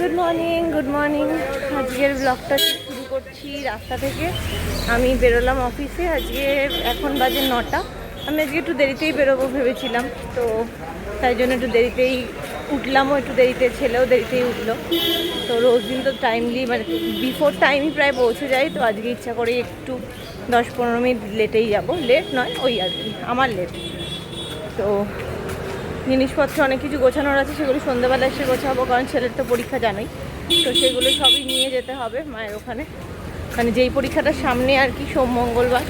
Good morning good morning আজকের ব্লগটা শুরু করছি রাস্তা থেকে। আমি বেরোলাম অফিসে আজকে এখন বাজে নটা। আমি আজকে একটু দেরিতেই বেরোবো ভেবেছিলাম, তো তাই জন্য একটু দেরিতেই উঠলামও, একটু দেরিতে ছেলেও দেরিতেই উঠল। তো রোজ দিন তো টাইমলি মানে বিফোর টাইমই প্রায় পৌঁছে যাই তো আজকে ইচ্ছা করে একটু দশ পনেরো মিনিট লেটেই যাব। লেট নয়, ওই আর কি, আমার লেট তো জিনিসপত্র, অনেক কিছু গোছানোর আছে, সেগুলো সন্ধ্যাবেলা এসে গোছাবো, কারণ ছেলের তো পরীক্ষা জানোই। তো সেগুলো সবই নিয়ে যেতে হবে মায়ের ওখানে। মানে যেই পরীক্ষাটা সামনে আর কি, সোম, মঙ্গলবার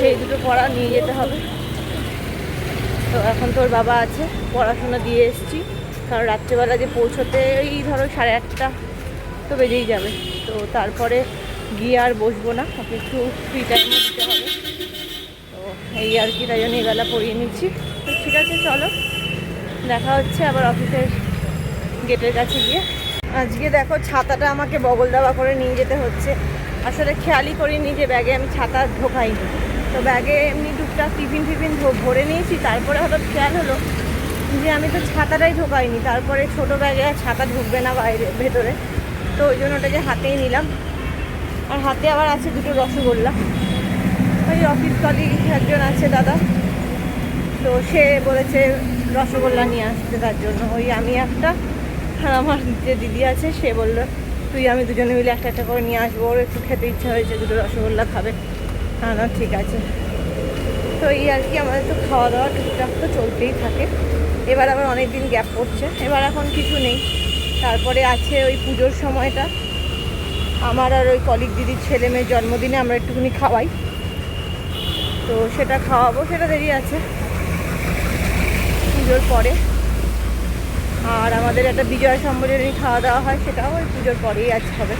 সেই দুটো পড়া নিয়ে যেতে হবে। তো এখন তোর বাবা আছে, পড়াশোনা দিয়ে এসেছি। কারণ রাত্রেবেলা যে পৌঁছতে এই ধরো সাড়ে আটটা তো বেজেই যাবে। তো তারপরে গিয়ে আর বসবো না, ওকে একটু ফ্রি টাইমে দিতে হবে। তো এই আর কি, তাই জন্য এই বেলা পড়িয়ে নিচ্ছি। তো ঠিক আছে, চলো। দেখা হচ্ছে আবার অফিসের গেটের কাছে গিয়ে। আজকে দেখো ছাতাটা আমাকে বগল দাবা করে নিয়ে যেতে হচ্ছে। আসলে খেয়ালই করিনি যে ব্যাগে আমি ছাতা ঢোকাইনি। তো ব্যাগে এমনি টুকটাক টিফিন টিফিন ভরে নিয়েছি, তারপরে হঠাৎ খেয়াল হলো যে আমি তো ছাতাটাই ঢোকাইনি। তারপরে ছোট ব্যাগে আর ছাতা ঢুকবে না বাইরে, ভেতরে। তো ওই জন্য ওটাকে হাতেই নিলাম। আর হাতে আবার আছে দুটো রসগোল্লা। ওই অফিস কলিগ একজন আছে দাদা। তো সে বলেছে রসগোল্লা নিয়ে আসতে তার জন্য। ওই আমি একটা আর আমার যে দিদি আছে, সে বলল, তুই আমি দুজনে মিলে একটা একটা করে নিয়ে আসব। ওর একটু খেতে ইচ্ছা হয়েছে, দুটো রসগোল্লা খাবে। হ্যাঁ না, ঠিক আছে। তো এই আর কি, আমাদের তো খাওয়া দাওয়া টুকটাক তো চলতেই থাকে। এবার আবার অনেক দিন গ্যাপ পড়ছে। এবার এখন কিছু নেই। তারপরে আছে ওই পুজোর সময়টা। আমার আর ওই কলিগ দিদির ছেলে মেয়ের জন্মদিনে আমরা একটুখানি খাওয়াই। তো সেটা খাওয়াবো, সেটা দেরি আছে। পুজোর পরে। আর আমাদের একটা বিজয় সম্মেলনী খাওয়া দাওয়া হয়, সেটাও ওই পুজোর পরেই আজ হবে।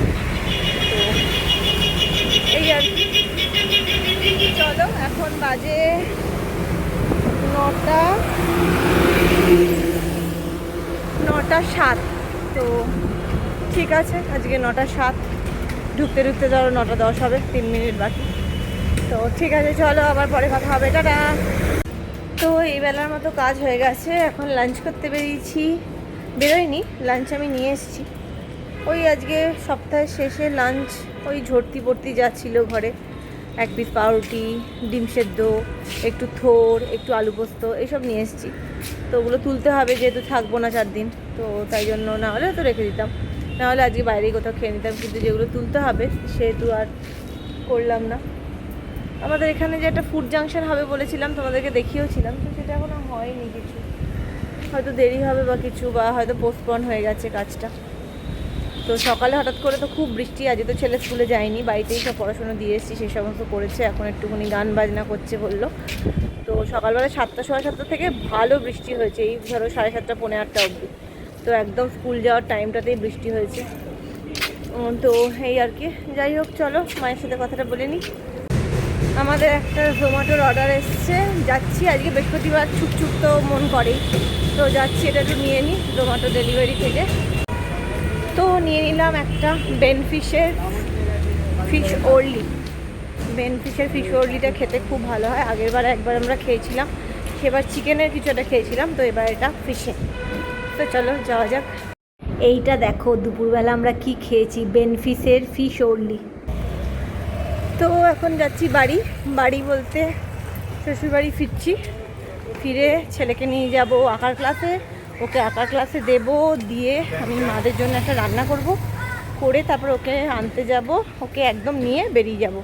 তো এই আর কি। চলো, এখন বাজে নটা নটা সাত। তো ঠিক আছে, আজকে নটা সাত। ঢুকতে ঢুকতে ধরো নটা দশ হবে, তিন মিনিট বাকি। তো ঠিক আছে, চলো আবার পরে কথা হবে। টাটা! তো এই বেলার মতো কাজ হয়ে গেছে। এখন লাঞ্চ করতে বেরিয়েছি। বেরোয়নি লাঞ্চ আমি নিয়ে এসেছি। ওই আজকে সপ্তাহের শেষে লাঞ্চ ওই ঝর্তি পড়তি যা ছিল ঘরে। এক পিস পাউরুটি, ডিম সেদ্ধ, একটু থোর, একটু আলু পোস্ত এইসব নিয়ে এসেছি। তো ওগুলো তুলতে হবে, যেহেতু থাকব না চার দিন। তো তাই জন্য না হলে তো রেখে দিতাম। না হলে আজকে বাইরেই কোথাও খেয়ে নিতাম। কিন্তু যেগুলো তুলতে হবে, সেহেতু আর করলাম না। আমাদের এখানে যে একটা ফুড জাংশন হবে বলেছিলাম, তোমাদেরকে দেখিয়েওছিলাম, তো সেটা এখনও হয়নি কিছু। হয়তো দেরি হবে বা কিছু, বা হয়তো পোস্টপন হয়ে গেছে কাজটা। তো সকালে হঠাৎ করে তো খুব বৃষ্টি, আজকে তো ছেলে স্কুলে যায়নি, বাড়িতেই সব পড়াশোনা দিয়ে এসেছি সেই সমস্ত করেছে, এখন একটুখানি গান বাজনা করছে বলল। তো সকালবেলা সাতটা, সাড়ে সাতটা থেকে ভালো বৃষ্টি হয়েছে, এই ধরো সাড়ে সাতটা, পৌনে আটটা অবধি। তো একদম স্কুল যাওয়ার টাইমটাতেই বৃষ্টি হয়েছে। তো এই আর কি, যাই হোক, চলো মায়ের সাথে কথাটা বলে নিই। আমাদের একটা জোম্যাটোর অর্ডার এসছে। যাচ্ছি, আজকে বৃহস্পতিবার ছুটছুট তো মন করেই। তো যাচ্ছি, এটা একটু নিয়ে নিই জোম্যাটো ডেলিভারি থেকে। তো নিয়ে নিলাম একটা বেনফিশের ফিশ ওরলি বেনফিশের ফিশ ওরলিটা খেতে খুব ভালো হয়। আগের বার একবার আমরা খেয়েছিলাম। সেবার চিকেনের কিছু একটা খেয়েছিলাম। তো এবার এটা ফিশে তো চলো, যাওয়া যাক। এইটা দেখো, দুপুরবেলা আমরা কি খেয়েছি? বেনফিসের ফিশ ওরলি তো এখন যাচ্ছি বাড়ি। বাড়ি বলতে শ্বশুরবাড়ি ফিরছি। ফিরে ছেলেকে নিয়ে যাব আঁকার ক্লাসে ওকে আঁকার ক্লাসে দেব, দিয়ে আমি মাদের জন্য একটা রান্না করব। করে তারপর ওকে আনতে যাব। ওকে একদম নিয়ে বেরিয়ে যাব।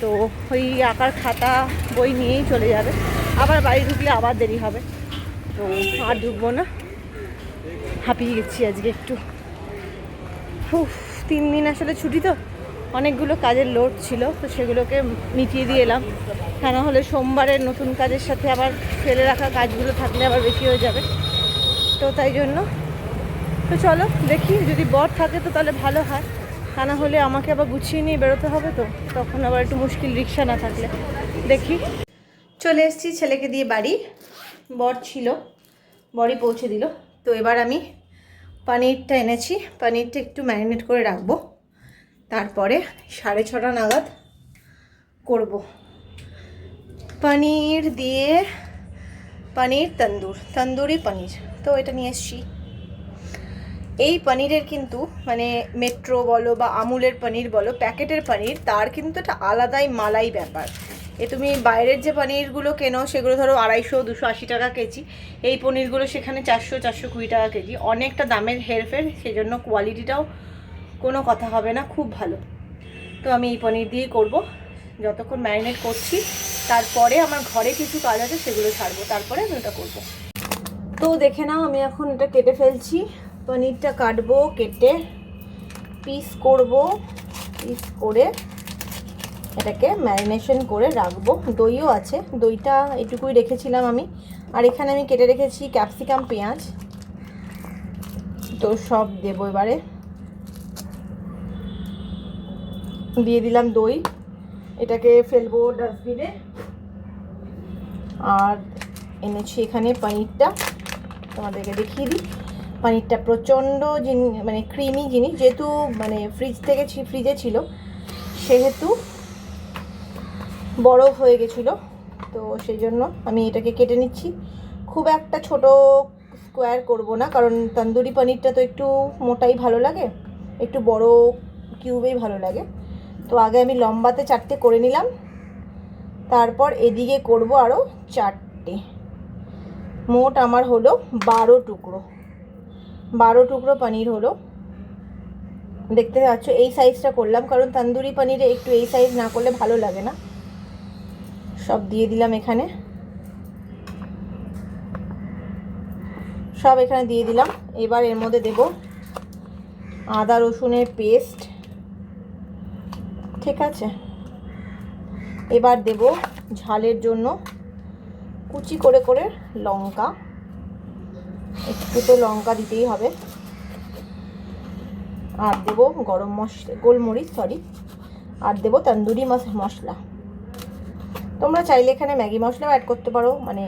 তো ওই আঁকার খাতা, বই নিয়েই চলে যাবে। আবার বাড়ি ঢুকলে আবার দেরি হবে। তো আর ঢুকবো না। হাঁপিয়ে গেছি আজকে একটু। তিন দিন আসলে ছুটি তো। অনেকগুলো কাজের লোড ছিল, তো সেগুলোকে মিটিয়ে দিয়ে এলাম। তা না হলে সোমবারের নতুন কাজের সাথে আবার ফেলে রাখা কাজগুলো থাকলে আবার বেশি হয়ে যাবে। তো তাই জন্য। তো চলো দেখি, যদি বর থাকে তো তাহলে ভালো হয়। তা না হলে আমাকে আবার গুছিয়ে নিয়ে বেরোতে হবে তো, তখন আবার একটু মুশকিল রিক্সা না থাকলে। দেখি। চলে এসেছি ছেলেকে দিয়ে বাড়ি। বর ছিল, বরই পৌঁছে দিল। তো এবার আমি পানিরটা এনেছি, পানিরটা একটু ম্যারিনেট করে রাখব। তারপরে সাড়ে ছটা নাগাদ করব। পনির দিয়ে পনির, তন্দুর, তন্দুরি পনির। তো এটা নিয়ে এসছি। এই পনিরের কিন্তু মানে মেট্রো বলো বা আমুলের পনির বলো, প্যাকেটের পনির, তার কিন্তু একটা আলাদাই মালাই ব্যাপার। এ তুমি বাইরের যে পনিরগুলো কেনো, সেগুলো ধরো আড়াইশো, দুশো আশি টাকা কেজি। এই পনিরগুলো সেখানে চারশো চারশো কুড়ি টাকা কেজি। অনেকটা দামের হেরফের, সেজন্য কোয়ালিটিটাও কোনো কথা হবে না, খুব ভালো। তো আমি এই পনির দিয়েই করব। যতক্ষণ ম্যারিনেট করছি, তারপরে আমার ঘরে কিছু কাজ আছে সেগুলো ছাড়বো, তারপরে আমি ওটা করব। তো দেখে নাও, আমি এখন এটা কেটে ফেলছি। পনিরটা কাটবো, কেটে পিস করব পিস করে এটাকে ম্যারিনেশন করে রাখব। দইও আছে, দইটা এটুকুই রেখেছিলাম আমি। আর এখানে আমি কেটে রেখেছি ক্যাপসিকাম পেঁয়াজ। তো সব দেবো এবারে। দিয়ে দিলাম দই। এটাকে ফেলব ডাস্টবিনে। আর এনেছি এখানে পনিরটা। তোমাদেরকে দেখিয়ে দিই। পনিরটা প্রচণ্ড মানে ক্রিমি জিনিস। যেহেতু মানে ফ্রিজ থেকে ফ্রিজে ছিল, সেহেতু বরফ হয়ে গেছিল। তো সেই জন্য আমি এটাকে কেটে নিচ্ছি। খুব একটা ছোট স্কোয়ার করব না, কারণ তন্দুরি পনিরটা তো একটু মোটাই ভালো লাগে। একটু বড় কিউবেই ভালো লাগে। তো আগে আমি লম্বাতে চারটে করে নিলাম। তারপর এদিকে করব আরও চারটে। মোট আমার হলো বারো টুকরো। বারো টুকরো পনির হলো। দেখতে পাচ্ছ, এই সাইজটা করলাম, কারণ তন্দুরি পনিরে একটু এই সাইজ না করলে ভালো লাগে না। সব দিয়ে দিলাম এখানে। সব এখানে দিয়ে দিলাম। এবার এর মধ্যে দেব আদা রসুনের পেস্ট ঠিক আছে? এবার দেব ঝালের জন্য কুচি করে করে লঙ্কা। একটু তো লঙ্কা দিতেই হবে। আর দেব গরম মশলা, গোলমরিচ সরি আর দেব তন্দুরি মশলা। তোমরা চাইলে এখানে ম্যাগি মশলাও অ্যাড করতে পারো মানে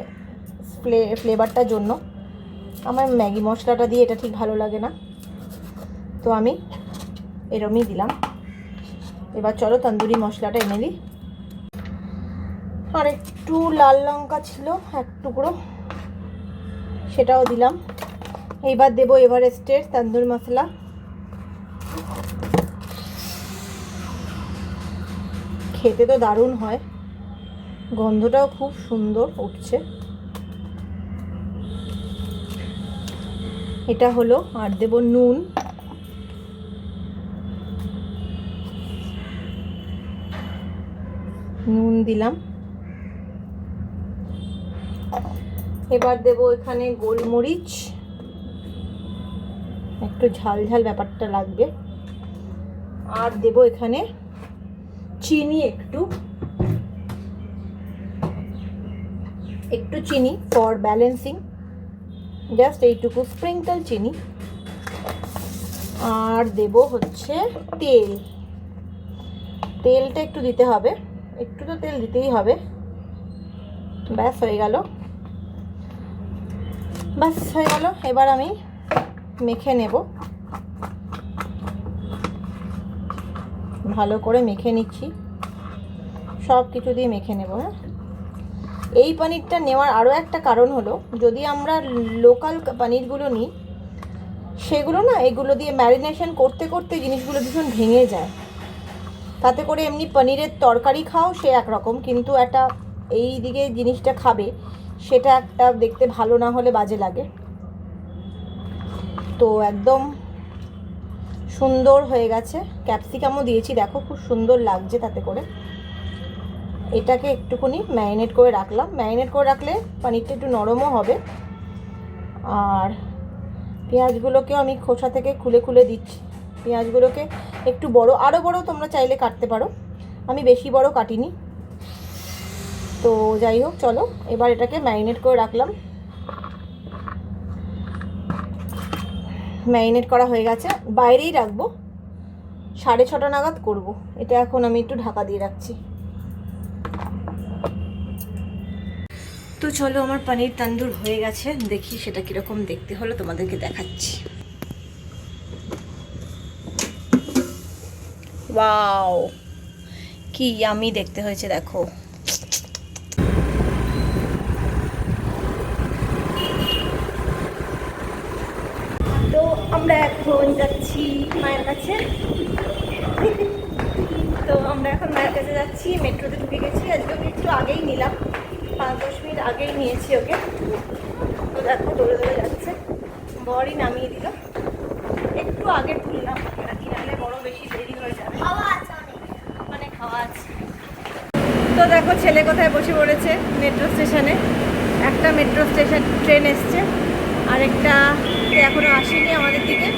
ফ্লে ফ্লেভারটার জন্য। আমার ম্যাগি মশলাটা দিয়ে এটা ঠিক ভালো লাগে না। তো আমি এরমই দিলাম। এবার চলো তন্দুরি মশলাটা এনে দিই আর একটু লাল লঙ্কা ছিল, এক টুকরো। সেটাও দিলাম। এইবার দেবো এভারেস্টের তন্দুর মশলা। খেতে তো দারুণ হয়। গন্ধটাও খুব সুন্দর উঠছে। এটা হলো, আর দেব নুন। নুন দিলাম। এবার দেব এখানে গোলমরিচ। একটু ঝাল ঝাল ব্যাপারটা লাগবে। আর দেব এখানে চিনি একটু। একটু চিনি ফর ব্যালেন্সিং জাস্ট এইটুকু স্প্রিঙ্কল চিনি। আর দেব হচ্ছে তেল। তেলটা একটু দিতে হবে। একটু তো তেল দিতেই হবে। ব্যাস, হয়ে গেল। ব্যাস, হয়ে গেল। এবার আমি মেখে নেব। ভালো করে মেখে নিচ্ছি। সব কিছু দিয়ে মেখে নেব হ্যাঁ? এই পনিরটা নেওয়ার আরও একটা কারণ হলো, যদি আমরা লোকাল পনিরগুলো নিই, সেগুলো না, এগুলো দিয়ে ম্যারিনেশন করতে করতে জিনিসগুলো ভীষণ ভেঙে যায়। তাতে করে এমনি পনিরের তরকারি খাও, সে একরকম। কিন্তু একটা এই দিকে জিনিসটা খাবে, সেটা একটা দেখতে ভালো না হলে বাজে লাগে। তো একদম সুন্দর হয়ে গেছে। ক্যাপসিকামও দিয়েছি, দেখো খুব সুন্দর লাগছে তাতে করে। এটাকে একটুখানি ম্যারিনেট করে রাখলাম। ম্যারিনেট করে রাখলে পনিরটা একটু নরমও হবে। আর পেঁয়াজগুলোকেও আমি খোসা থেকে খুলে খুলে দিচ্ছি। পেঁয়াজগুলোকে একটু বড় আরও বড় তোমরা চাইলে কাটতে পারো। আমি বেশি বড় কাটিনি। তো যাই হোক, চলো, এবার এটাকে ম্যারিনেট করে রাখলাম। ম্যারিনেট করা হয়ে গেছে। বাইরেই রাখব। সাড়ে ছটা নাগাদ করব। এটা এখন আমি একটু ঢাকা দিয়ে রাখছি। তো চলো, আমার পনির তন্দুর হয়ে গেছে। দেখি সেটা কীরকম দেখতে হলো, তোমাদেরকে দেখাচ্ছি। ওয়াও কি আমি দেখতে হয়েছে, দেখো। তো আমরা এখন যাচ্ছি মায়ের কাছে। তো আমরা এখন মায়ের কাছে যাচ্ছি, মেট্রোতে ঢুকে গেছি। আজকে ওকে একটু আগেই নিলাম। পাঁচ দশ মিনিট আগেই নিয়েছি ওকে। তো দেখো দৌড়ে দৌড়ে যাচ্ছে। বরই নামিয়ে দিল। একটু আগে তুললাম। বেশি দেরি হয়ে যাবে। মানে খাওয়া আছে। তো দেখো ছেলে কোথায় বসে পড়েছে মেট্রো স্টেশনে। একটা মেট্রো স্টেশন ট্রেন এসছে আরেকটা এখনও আসেনি আমাদের দিকে।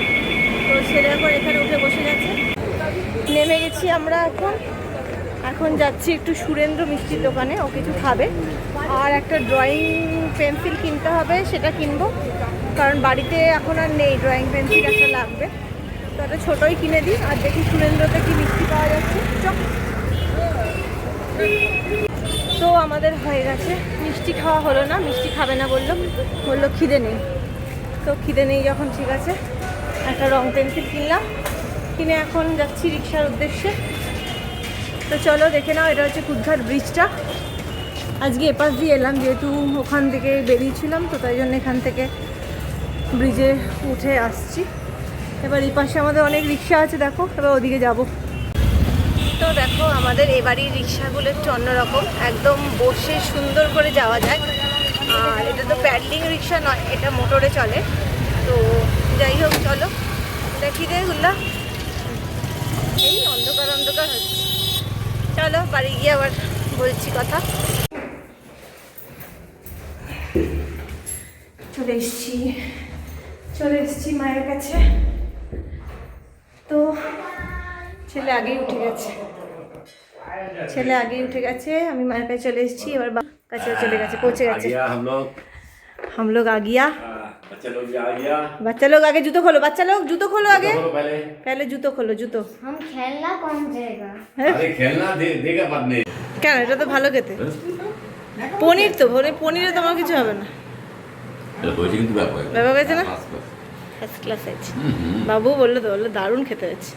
তো ছেলে এখন এখানে উঠে বসে গেছে। নেমে গেছি আমরা এখন। এখন যাচ্ছি একটু সুরেন্দ্র মিষ্টির দোকানে ও কিছু খাবে। আর একটা ড্রয়িং পেন্সিল কিনতে হবে সেটা কিনবো। কারণ বাড়িতে এখন আর নেই ড্রয়িং পেন্সিল একটা লাগবে। তো ছোটোই কিনে দিই। আর দেখি সুরেন্দ্রতে কি মিষ্টি পাওয়া যাচ্ছে। তো আমাদের হয়ে গেছে। মিষ্টি খাওয়া হলো না, মিষ্টি খাবে না বলল। বলল খিদে নেই। তো খিদে নেই যখন, ঠিক আছে। একটা রং পেন্সিল কিনলাম। কিনে এখন যাচ্ছি রিক্সার উদ্দেশ্যে। তো চলো দেখে নাও, এটা হচ্ছে কুদঘাট ব্রিজটা। আজকে এপাশ দিয়ে এলাম, যেহেতু ওখান থেকে বেরিয়েছিলাম, তো তাই জন্য এখান থেকে ব্রিজে উঠে আসছি। এবার এই পাশে আমাদের অনেক রিক্সা আছে, দেখো। এবার ওদিকে যাব। তো দেখো, আমাদের এ বাড়ির রিক্সাগুলো একটু অন্যরকম একদম বসে সুন্দর করে যাওয়া যায় আর এটা তো প্যাডলিং রিক্সা নয়, এটা মোটরে চলে। তো যাই হোক, চলো। দেখি দে গুল্লা এই অন্ধকার অন্ধকার হচ্ছে। চলো, বাড়ি গিয়ে আবার বলছি কথা। চলে এসছি। চলে এসছি মায়ের কাছে। ছেলে আগেই উঠে গেছে ছেলে আগেই উঠে গেছে আমি মায়ের কাছে চলে এসেছি এবার বা কাছে চলে গেছে পৌঁছে आ গেছে गया हम लोग हम लोग आ गया हाँ, बच्चा लोग भी आ गया বাচ্চা লোক আগে জুতো খোলো বাচ্চা লোক জুতো খোলো আগে बोलो पहले पहले জুতো খোলো জুতো हम खेलना कौन जाएगा अरे खेलना दे, देगा बाद में কেন এটা তো ভালো খেতে পনির তো পনির পনিরে তোমার কিছু হবে না হয়েছে কিন্তু ব্যাপার ব্যাপার হয়েছে না? ফার্স্ট ক্লাস আছে বাবু বললো তো বললো দারুণ খেতে হয়েছে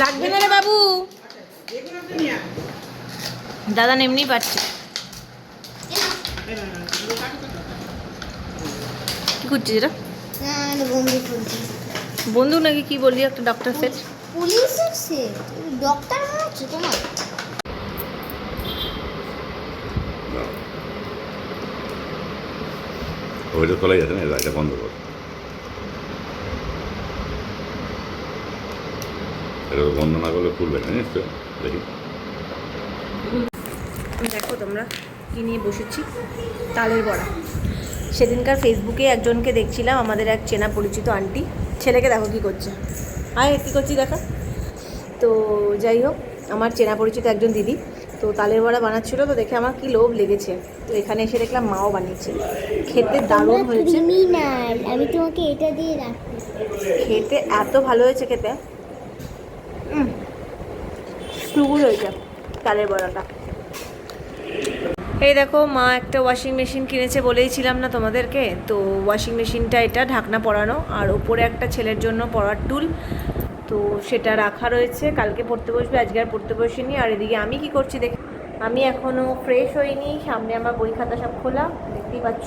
লাগবে না রে বাবু। দাদা এমনি পাচ্ছে কি করছিস এটা বন্ধু নাকি কি বললি একটা ডক্টর সেট পুলিশের সে ডক্টর মনে হচ্ছে তোমার। ওইটা খোলা যাচ্ছে না এটা বন্ধ কর এটা বন্ধ না করলে খুলবে না জানিস তো দেখি দেখো তোমরা কি নিয়ে বসেছি? তালের বড়া। সেদিনকার ফেসবুকে একজনকে দেখছিলাম, আমাদের এক চেনা পরিচিত আন্টি ছেলেকে দেখো কি করছে। আয়, কী করছি দেখা? তো যাই হোক, আমার চেনা পরিচিত একজন দিদি। তো তালের বড়া বানাচ্ছিল, তো দেখে আমার কি লোভ লেগেছে। তো এখানে এসে দেখলাম মাও বানিয়েছে। খেতে দারুণ হয়েছে। আমি তোমাকে এটা দিয়ে রাখব। খেতে এত ভালো হয়েছে খেতে। স্ক্রুগুল হয়েছে তালের বড়াটা। এই দেখো মা একটা ওয়াশিং মেশিন কিনেছে বলেইছিলাম না তোমাদেরকে। তো ওয়াশিং মেশিনটা এটা ঢাকনা পরানো। আর ওপরে একটা ছেলের জন্য পরার টুল। তো সেটা রাখা রয়েছে। কালকে পড়তে বসবে আজকে আর পড়তে বসিনি। আর এদিকে আমি কি করছি দেখ আমি এখনও ফ্রেশ হইনি, সামনে আমার বই খাতা সব খোলা, দেখতেই পাচ্ছ।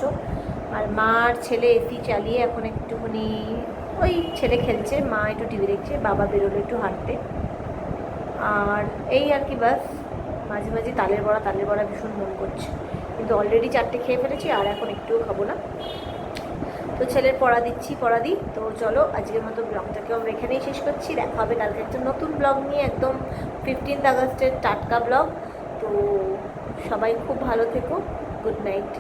আর মা আর ছেলে এসি চালিয়ে এখন একটুখানি ওই ছেলে খেলছে, মা একটু টিভি দেখছে, বাবা বেরোলো একটু হাঁটতে। আর এই আর কি বাস, মাঝে মাঝে তালের বড়া তালের বড়া ভীষণ মন করছে। কিন্তু অলরেডি চারটে খেয়ে ফেলেছি, আর এখন একটুও খাব না। তো ছেলের পড়া দিচ্ছি, পড়া দিই। তো চলো, আজকের মতো ব্লগটাকেও আমরা এখানেই শেষ করছি। দেখা হবে কালকে একটা নতুন ব্লগ নিয়ে, একদম ফিফটিন্থ আগস্টের টাটকা ব্লগ। সবাই খুব ভালো থেকো। Good night.